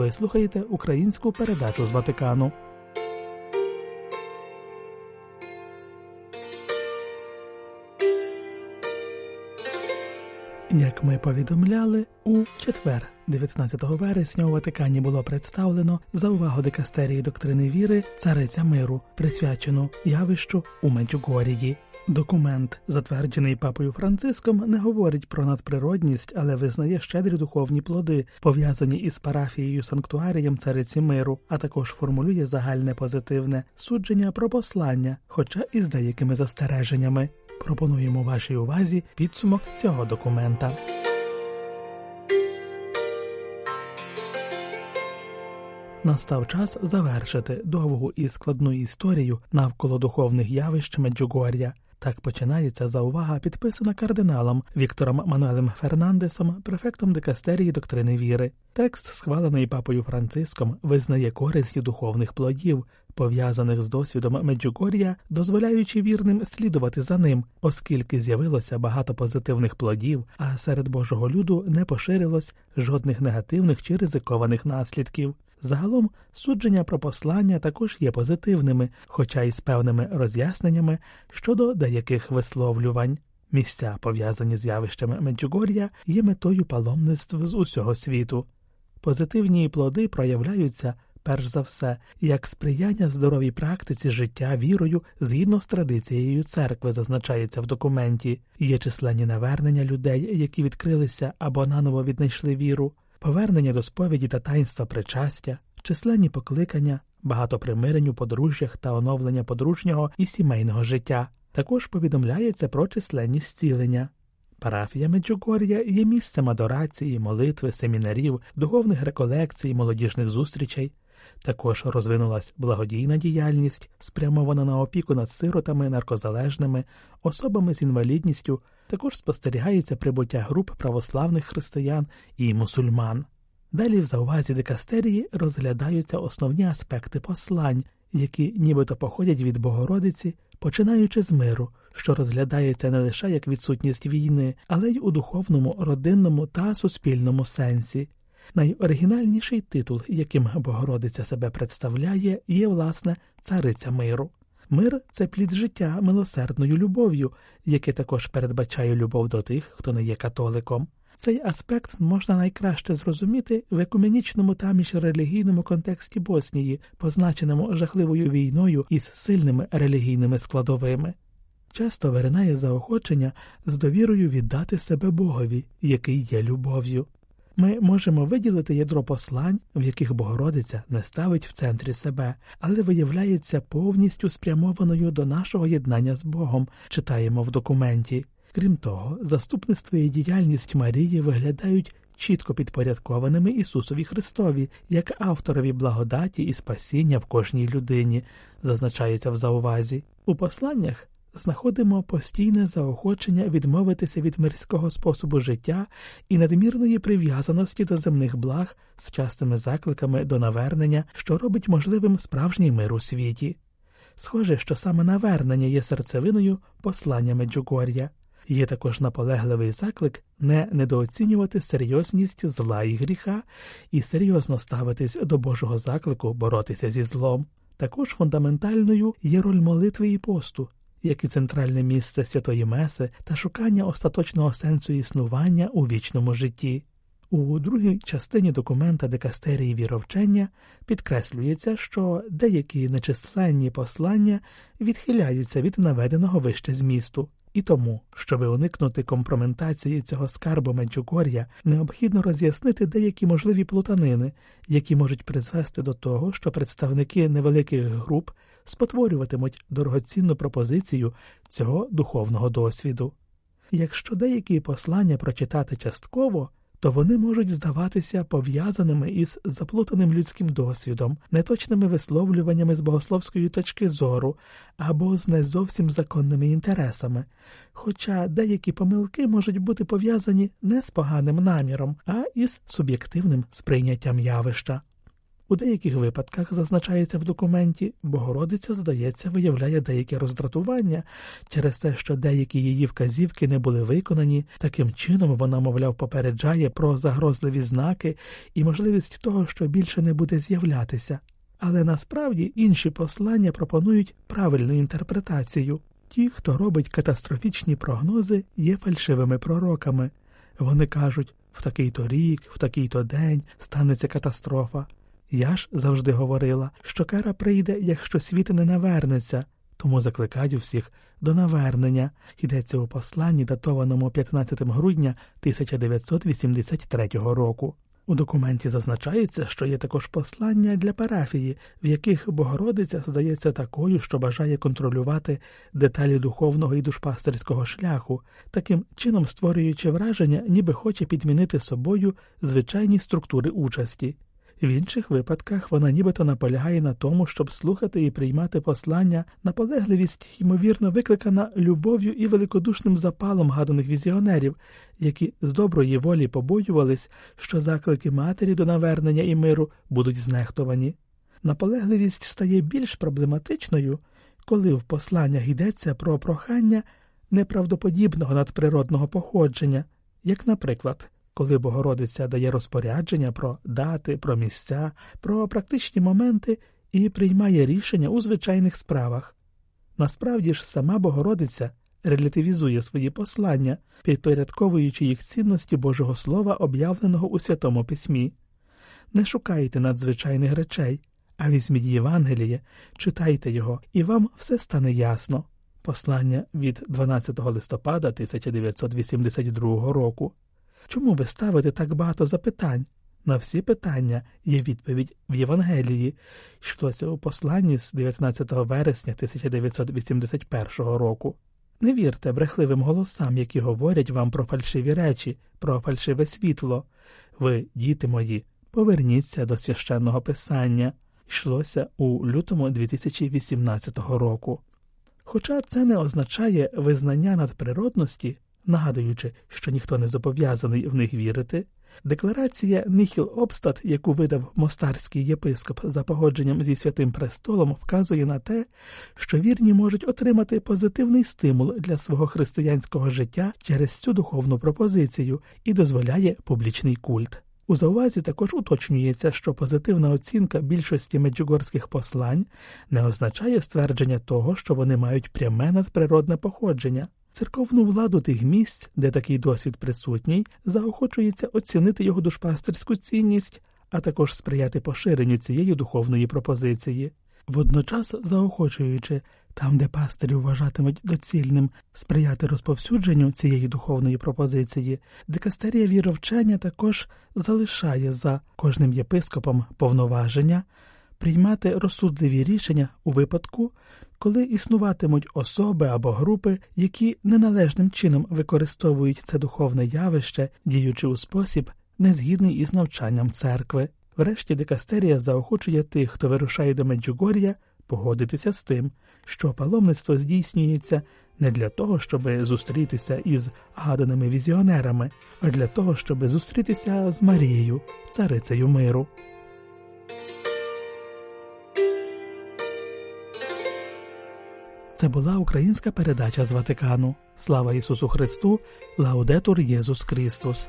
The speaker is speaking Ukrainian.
Ви слухаєте українську передачу з Ватикану. Як ми повідомляли, у четвер, 19 вересня, у Ватикані було представлено за увагу дикастерії доктрини віри цариця миру, присвячену явищу у Меджугорії. Документ, затверджений папою Франциском, не говорить про надприродність, але визнає щедрі духовні плоди, пов'язані із парафією санктуарієм цариці миру, а також формулює загальне позитивне судження про послання, хоча і з деякими застереженнями. Пропонуємо вашій увазі підсумок цього документа. Настав час завершити довгу і складну історію навколо духовних явищ Меджугор'я. Так починається заувага, підписана кардиналом Віктором Мануелем Фернандесом, префектом дикастерії доктрини віри. Текст, схвалений папою Франциском, визнає користі духовних плодів, пов'язаних з досвідом Меджугор'я, дозволяючи вірним слідувати за ним, оскільки з'явилося багато позитивних плодів, а серед Божого люду не поширилось жодних негативних чи ризикованих наслідків. Загалом судження про послання також є позитивними, хоча й з певними роз'ясненнями щодо деяких висловлювань. Місця, пов'язані з явищами Меджугор'я, є метою паломництв з усього світу. Позитивні плоди проявляються перш за все як сприяння здоровій практиці життя вірою згідно з традицією церкви, зазначається в документі, є численні навернення людей, які відкрилися або наново віднайшли віру повернення до сповіді та таїнства причастя, численні покликання, багато примирень у подружжях та оновлення подружнього і сімейного життя. Також повідомляється про численні зцілення. Парафія Меджугор'я є місцем адорації, молитви, семінарів, духовних реколекцій, молодіжних зустрічей. Також розвинулась благодійна діяльність, спрямована на опіку над сиротами, наркозалежними, особами з інвалідністю. Також спостерігається прибуття груп православних християн і мусульман. Далі в заувазі дикастерії розглядаються основні аспекти послань, які нібито походять від Богородиці, починаючи з миру, що розглядається не лише як відсутність війни, але й у духовному, родинному та суспільному сенсі. Найоригінальніший титул, яким Богородиця себе представляє, є власне цариця миру. Мир це плід життя милосердною любов'ю, яке також передбачає любов до тих, хто не є католиком. Цей аспект можна найкраще зрозуміти в екуменічному та міжрелігійному контексті Боснії, позначеному жахливою війною із сильними релігійними складовими. Часто виринає заохочення з довірою віддати себе Богові, який є любов'ю. Ми можемо виділити ядро послань, в яких Богородиця не ставить в центрі себе, але виявляється повністю спрямованою до нашого єднання з Богом, читаємо в документі. Крім того, заступництво і діяльність Марії виглядають чітко підпорядкованими Ісусові Христові, як авторові благодаті і спасіння в кожній людині, зазначається в заувазі. У посланнях знаходимо постійне заохочення відмовитися від мирського способу життя і надмірної прив'язаності до земних благ з частими закликами до навернення, що робить можливим справжній мир у світі. Схоже, що саме навернення є серцевиною послання Меджугор'я. Є також наполегливий заклик не недооцінювати серйозність зла і гріха і серйозно ставитись до Божого заклику боротися зі злом. Також фундаментальною є роль молитви і посту, як і центральне місце святої Меси та шукання остаточного сенсу існування у вічному житті. У другій частині документа декастерії віровчення підкреслюється, що деякі нечисленні послання відхиляються від наведеного вище змісту. І тому, щоби уникнути компроментації цього скарбу Меджугор'я, необхідно роз'яснити деякі можливі плутанини, які можуть призвести до того, що представники невеликих груп спотворюватимуть дорогоцінну пропозицію цього духовного досвіду. Якщо деякі послання прочитати частково, то вони можуть здаватися пов'язаними із заплутаним людським досвідом, неточними висловлюваннями з богословської точки зору або з не зовсім законними інтересами, хоча деякі помилки можуть бути пов'язані не з поганим наміром, а із суб'єктивним сприйняттям явища. У деяких випадках зазначається в документі, Богородиця, здається, виявляє деяке роздратування через те, що деякі її вказівки не були виконані. Таким чином вона, мовляв, попереджає про загрозливі знаки і можливість того, що більше не буде з'являтися. Але насправді інші послання пропонують правильну інтерпретацію. Ті, хто робить катастрофічні прогнози, є фальшивими пророками. Вони кажуть в такий-то рік, в такий-то день станеться катастрофа. Я ж завжди говорила, що кара прийде, якщо світ не навернеться, тому закликаю всіх до навернення. Йдеться у посланні, датованому 15 грудня 1983 року. У документі зазначається, що є також послання для парафії, в яких Богородиця здається такою, що бажає контролювати деталі духовного і душпастерського шляху, таким чином створюючи враження, ніби хоче підмінити собою звичайні структури участі. В інших випадках вона нібито наполягає на тому, щоб слухати і приймати послання, наполегливість, ймовірно, викликана любов'ю і великодушним запалом гаданих візіонерів, які з доброї волі побоювались, що заклики матері до навернення і миру будуть знехтовані. Наполегливість стає більш проблематичною, коли в посланнях йдеться про прохання неправдоподібного надприродного походження, як, наприклад коли Богородиця дає розпорядження про дати, про місця, про практичні моменти і приймає рішення у звичайних справах. Насправді ж сама Богородиця релятивізує свої послання, підпорядковуючи їх цінності Божого Слова, об'явленого у Святому Письмі. Не шукайте надзвичайних речей, а візьміть Євангеліє, читайте його, і вам все стане ясно. Послання від 12 листопада 1982 року. Чому ви ставите так багато запитань? На всі питання є відповідь в Євангелії, йшлося у посланні з 19 вересня 1981 року. Не вірте брехливим голосам, які говорять вам про фальшиві речі, про фальшиве світло. Ви, діти мої, поверніться до священного писання. Йшлося у лютому 2018 року. Хоча це не означає визнання надприродності, Нагадуючи, що ніхто не зобов'язаний в них вірити, декларація Ніхіл Обстат, яку видав мостарський єпископ за погодженням зі святим престолом, вказує на те, що вірні можуть отримати позитивний стимул для свого християнського життя через цю духовну пропозицію і дозволяє публічний культ. У заувазі також уточнюється, що позитивна оцінка більшості меджугорських послань не означає ствердження того, що вони мають пряме надприродне походження. Церковну владу тих місць, де такий досвід присутній, заохочується оцінити його душпастерську цінність, а також сприяти поширенню цієї духовної пропозиції, водночас заохочуючи там, де пастирі вважатимуть доцільним сприяти розповсюдженню цієї духовної пропозиції, дикастерія віровчення також залишає за кожним єпископом повноваження приймати розсудливі рішення у випадку, коли існуватимуть особи або групи, які неналежним чином використовують це духовне явище, діючи у спосіб, незгідний із навчанням церкви. Врешті дикастерія заохочує тих, хто вирушає до Меджугор'я, погодитися з тим, що паломництво здійснюється не для того, щоб зустрітися із гаданими візіонерами, а для того, щоб зустрітися з Марією, царицею миру. Це була українська передача з Ватикану. Слава Ісусу Христу, Лаудетур Єсус Христос.